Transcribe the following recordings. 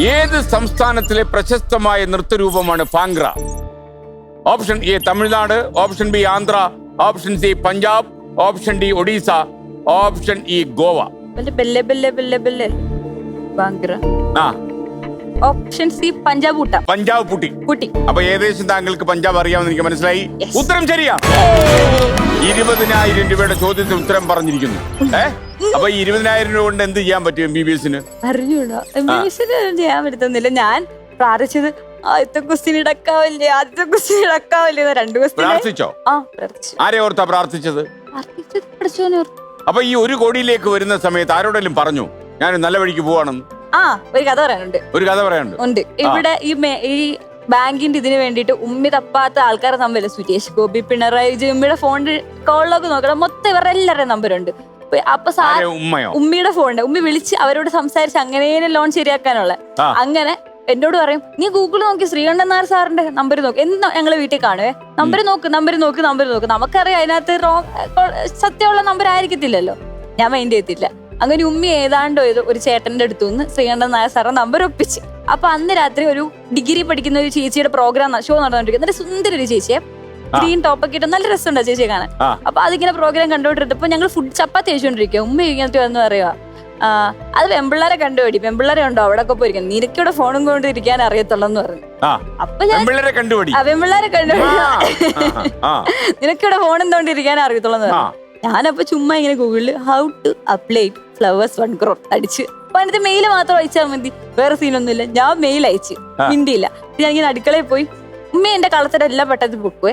ഏത് സംസ്ഥാനത്തിലെ പ്രശസ്തമായ നൃത്തരൂപമാണ് Bhangra option A Tamil Nadu option B Andhra option C Punjab option D Odisha option E Goa. Option C Punjab Punjab putty കുട്ടി അപ്പൊ ഏകദേശം താങ്കൾക്ക് പഞ്ചാബ് അറിയാമെന്ന് എനിക്ക് മനസ്സിലായി. ഉത്തരം ശരിയാ. ഇരുപതിനായിരം രൂപയുടെ ചോദ്യത്തിന് ഉത്തരം പറഞ്ഞിരിക്കുന്നു. ഏ? അപ്പൊ ഇരുപതിനായിരം രൂപ കൊണ്ട് എന്ത് ചെയ്യാൻ പറ്റും എം ബി ബി എസിന്? അറിഞ്ഞൂടാ. ഇംഗ്ലീഷിന് ചെയ്യാൻ പറ്റുന്നില്ല ഞാൻ പ്രാർത്ഥിച്ചത് ആദ്യത്തെ ക്വസ്റ്റ്യൻ ഇടക്കാവില്ലേ ആദ്യത്തെ ക്വസ്റ്റ്യൻ ഇടക്കാവില്ലേ രണ്ട് പ്രാർത്ഥിച്ചോ? ആ പ്രാർത്ഥിച്ചു. ആരെ ഓർത്താ പ്രാർത്ഥിച്ചത്? പ്രാർത്ഥിച്ചത് പഠിച്ചോനെ ഓർത്തു. അപ്പൊ ഈ ഒരു കോടിയിലേക്ക് വരുന്ന സമയത്ത് ആരോടെങ്കിലും പറഞ്ഞു ഞാൻ നല്ല വഴിക്ക് പോവാണെന്ന്. ആ ഒരു കഥ പറയാനുണ്ട്. ഒരു കഥ പറയാനുണ്ട്. ഉണ്ട്. ഇവിടെ ഈ ഈ ബാങ്കിന്റെ ഇതിന് വേണ്ടിട്ട് ഉമ്മി തപ്പാത്ത ആൾക്കാരെ നമ്പർ സുരേഷ് ഗോപി പിണറായി വിജയൻ ഉമ്മിയുടെ ഫോണിൽ കോളിലൊക്കെ നോക്കണം. മൊത്തം ഇവരുടെ എല്ലാവരുടെയും നമ്പറുണ്ട് അപ്പൊ സാർ ഉമ്മിയുടെ ഫോൺ ഫോണിന്റെ ഉമ്മി വിളിച്ച് അവരോട് സംസാരിച്ച് അങ്ങനെ ലോൺ ശരിയാക്കാനുള്ള? അങ്ങനെ എന്നോട് പറയും നീ ഗൂഗിൾ നോക്കി ശ്രീകണ്ഠൻ നായർ സാറിന്റെ നമ്പർ നോക്ക്. എന്ന് ഞങ്ങൾ വീട്ടിൽ കാണുവേ. നമ്പർ നോക്ക് നമ്പർ നോക്ക് നമ്പർ നോക്ക്. നമുക്കറിയാം അതിനകത്ത് റോങ് സത്യമുള്ള നമ്പർ ആയിരിക്കത്തില്ലല്ലോ. ഞാൻ മൈൻഡ് ചെയ്തില്ല അങ്ങനെ ഉമ്മി ഏതാണ്ടോ ഏതോ ഒരു ചേട്ടന്റെ അടുത്തു നിന്ന് ശ്രീകണ്ഠൻ നായർ സാറിന്റെ നമ്പർ ഒപ്പിച്ച്. അപ്പൊ അന്ന് രാത്രി ഒരു ഡിഗ്രി പഠിക്കുന്ന ഒരു ചേച്ചിയുടെ പ്രോഗ്രാം ഷോ നടന്നുകൊണ്ടിരിക്കുന്നത് നല്ല സുന്ദര ഒരു ചേച്ചിയെ ഗ്രീൻ ടോപ്പൊക്കെ ഇട്ട് നല്ല രസമുണ്ട് ചേച്ചി കാണാൻ. അപ്പൊ അതിങ്ങനെ പ്രോഗ്രാം കണ്ടോണ്ടിരുന്നപ്പോ ഞങ്ങൾ ഫുഡ് ചപ്പാത്തി കഴിച്ചോണ്ടിരിക്കും ഉമ്മ ഇങ്ങനത്തെ വന്ന് പറയുക അത് വെമ്പിള്ളാരെ കണ്ടുപിടി. വെമ്പിള്ളാരെ ഉണ്ടോ? അവിടെ ഒക്കെ പോയിരിക്കും നിനക്കിവിടെ ഫോണും കൊണ്ട് ഇരിക്കാൻ അറിയത്തുള്ളെന്ന് പറഞ്ഞു. അപ്പൊ ഞാൻ പെമ്പിള്ളേരെ കണ്ടുപിടി. നിനക്കിവിടെ ഫോണും തോണ്ടിരിക്കാൻ അറിയത്തുള്ളെന്ന് ആ. പറഞ്ഞു. ഞാനപ്പോ ചുമ്മാ ഇങ്ങനെ ഗൂഗിളിൽ how to apply Flowers one crore അടിച്ച്. അപ്പൊ അതിന്റെ മെയിൽ മാത്രം അയച്ചാൽ മതി. വേറെ സീനൊന്നുമില്ല ഞാൻ മെയിൽ അയച്ച്. ഹിന്ദിയില്ല മിണ്ടിയില്ല. ഞാൻ ഇങ്ങനെ അടുക്കളയിൽ പോയി ഉമ്മ എന്റെ കളത്തിന്റെ എല്ലാം പെട്ടെന്ന് പൊക്കുവേ.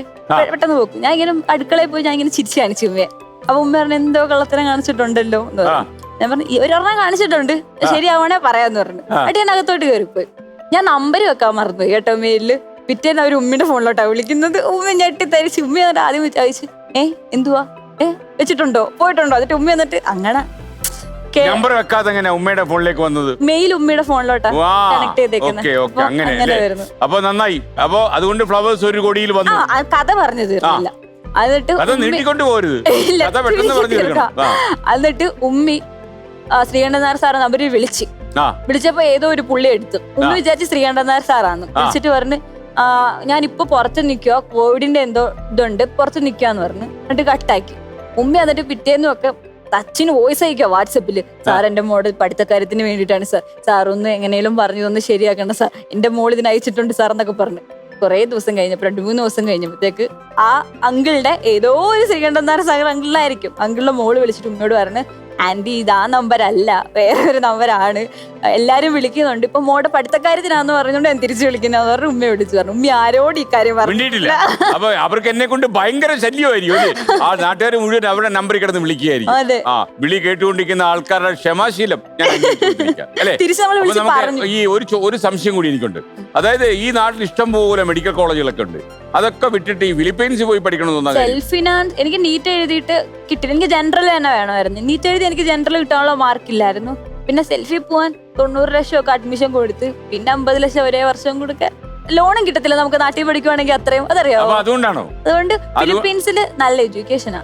പെട്ടെന്ന് പൊക്കും. ഞാൻ ഇങ്ങനെ അടുക്കളയിൽ പോയി ഞാൻ ഇങ്ങനെ ചിരിച്ചു കാണിച്ചു ഉമ്മയെ അപ്പൊ ഉമ്മ പറഞ്ഞു എന്തോ കള്ളത്തരം കാണിച്ചിട്ടുണ്ടല്ലോ? എന്ന് പറഞ്ഞു. ഞാൻ പറഞ്ഞു "ഈ ഒരെണ്ണം കാണിച്ചിട്ടുണ്ട്. ശരിയാവണേ പറയാന്ന് പറഞ്ഞു. അട്ടി അടി ഞാൻ അകത്തോട്ട് കയറിപ്പോയി. ഞാൻ നമ്പർ വെക്കാൻ മറന്നു കേട്ടോ മെയിലിൽ പിറ്റേന്ന് അവർ ഉമ്മിന്റെ ഫോണിലോട്ടാ വിളിക്കുന്നത്. ഉമ്മ ഞെട്ടി തരിച്ച് ഉമ്മ എന്നിട്ട് ആദ്യം ചോദിച്ചു ഏ എന്തുവാ? ഏ വെച്ചിട്ടുണ്ടോ? പോയിട്ടുണ്ടോ? എന്നിട്ട് ഉമ്മ എന്നിട്ട് അങ്ങനെ. നമ്പർ വെക്കാതെ എങ്ങനെ ഉമ്മയുടെ ഫോണിലേക്ക് വന്നത്? മെയിൽ ഉമ്മയുടെ ഫോണിലോട്ടാ കണക്ട് ചെയ്തേക്കുന്നത് അങ്ങനെ അപ്പൊ നന്നായി. അപ്പൊ അതുകൊണ്ട് ഫ്ലവേഴ്സ് ഒരു കോടിയിൽ വന്നു. കഥ പറഞ്ഞു തീർന്നില്ല. എന്നിട്ട് നീട്ടിക്കൊണ്ട് പോരുത് കഥ പെട്ടെന്ന് പറഞ്ഞു തീർക്കാം. തീർക്കണം. എന്നിട്ട് ഉമ്മി ശ്രീകണ്ഠൻ നായർ സാറ് നമ്പര് വിളിച്ച്. വിളിച്ചപ്പോ ഏതോ ഒരു പുള്ളി എടുത്തു. ഉമ്മി. വിചാരിച്ച് ശ്രീകണ്ഠൻ നായർ സാറാന്ന് വിളിച്ചിട്ട് പറഞ്ഞ് ഞാൻ ഇപ്പൊ പുറത്ത് നിൽക്കുക കോവിഡിന്റെ എന്തോ ഇതുണ്ട്. പുറത്ത് നിൽക്കാന്ന് പറഞ്ഞു. എന്നിട്ട് കട്ടാക്കി ഉമ്മി എന്നിട്ട് പിറ്റേന്നും ഒക്കെ ടച്ചിന് വോയിസ് അയക്കുക വാട്സപ്പിൽ സാർ എന്റെ മോഡൽ പഠിത്തക്കാര്യത്തിന് വേണ്ടിയിട്ടാണ് സാർ. സാർ ഒന്ന് എങ്ങനെയും പറഞ്ഞു ഒന്ന് ശരിയാക്കണം സാർ. എന്റെ മോൾ ഇതിന് അയച്ചിട്ടുണ്ട് സാർ എന്നൊക്കെ പറഞ്ഞു. കുറെ ദിവസം കഴിഞ്ഞപ്പോൾ രണ്ട് മൂന്ന് ദിവസം കഴിഞ്ഞപ്പോഴത്തേക്ക് ആ അങ്കിളുടെ ഏതോ ഒരു ശ്രീകണ്ഠൻ നായർ സാഗർ അങ്കിളിലായിരിക്കും. അങ്കിളിന്റെ മോൾ വിളിച്ചിട്ട് ഉമ്മയോട് പറഞ്ഞ് ആന്റി ഇത് ആ നമ്പർ അല്ല. വേറെ ഒരു നമ്പറാണ് എല്ലാരും വിളിക്കുന്നുണ്ട്. ഇപ്പൊ മോടെ പഠിത്തക്കാര്യത്തിനാന്ന് പറഞ്ഞുകൊണ്ട് ഞാൻ തിരിച്ചു വിളിക്കുന്നത് പറഞ്ഞു ഉമ്മ വിളിച്ചു. പറഞ്ഞു ഉമ്മ ആരോട് ഈ കാര്യം പറഞ്ഞു? മിണ്ടിയിട്ടില്ല. അപ്പൊ അവർക്ക് എന്നെ കൊണ്ട് ഭയങ്കര ശല്യമായിരിക്കും അല്ലേ? ആ നാട്ടുകാർ മുഴുവൻ അവരുടെ നമ്പർ കിടന്ന് വിളിക്കുകയായിരിക്കും. അതെ. ആ വിളി കേട്ടുകൊണ്ടിരിക്കുന്ന ആൾക്കാരുടെ ക്ഷമാശീലം ഞാൻ അംഗീകരിച്ചുകൊണ്ടിരിക്കാം. അല്ലേ? തിരിച്ച് നമ്മൾ അപ്പൊ വിളിച്ച് നമുക്ക് പറഞ്ഞു. ഈ ഒരു ചോ- ഒരു സംശയം കൂടി എനിക്കുണ്ട്. അതായത് ഈ നാട്ടിൽ ഇഷ്ടം പോലെ മെഡിക്കൽ കോളേജുകളൊക്കെ ഉണ്ട്. അതൊക്കെ വിട്ടിട്ട് ഈ ഫിലിപ്പീൻസ് പോയി പഠിക്കണമെന്ന് തോന്നാൻ സെൽഫ് ഫിനാൻസ് എനിക്ക് നീറ്റ് എഴുതിയിട്ട് കിട്ടില്ല എനിക്ക് ജനറൽ തന്നെ വേണമായിരുന്നു. നീറ്റ് എഴുതി എനിക്ക് ജനറൽ കിട്ടാനുള്ള മാർക്കില്ലായിരുന്നു പിന്നെ സെൽഫി പോവാൻ തൊണ്ണൂറ് ലക്ഷം ഒക്കെ അഡ്മിഷൻ കൊടുത്ത്. പിന്നെ അമ്പത് ലക്ഷം ഒരേ വർഷം കൊടുക്ക. ലോണും കിട്ടത്തില്ല. നമുക്ക് നാട്ടിൽ പഠിക്കുവാണെങ്കിൽ അത്രയും. അതറിയാമോ അതുകൊണ്ടാണോ? അതുകൊണ്ട് ഫിലിപ്പീൻസിൽ നല്ല എഡ്യൂക്കേഷനാ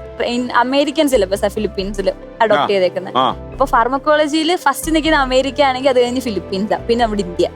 അമേരിക്കൻ സിലബസാ ഫിലിപ്പീൻസിൽ അഡോപ്റ്റ് ചെയ്തേക്കുന്നത് അപ്പൊ ഫാർമക്കോളജിയിൽ ഫസ്റ്റ് നിൽക്കുന്ന അമേരിക്ക ആണെങ്കിൽ അത് കഴിഞ്ഞ് ഫിലിപ്പീൻസാ. പിന്നെ നമ്മുടെ ഇന്ത്യ.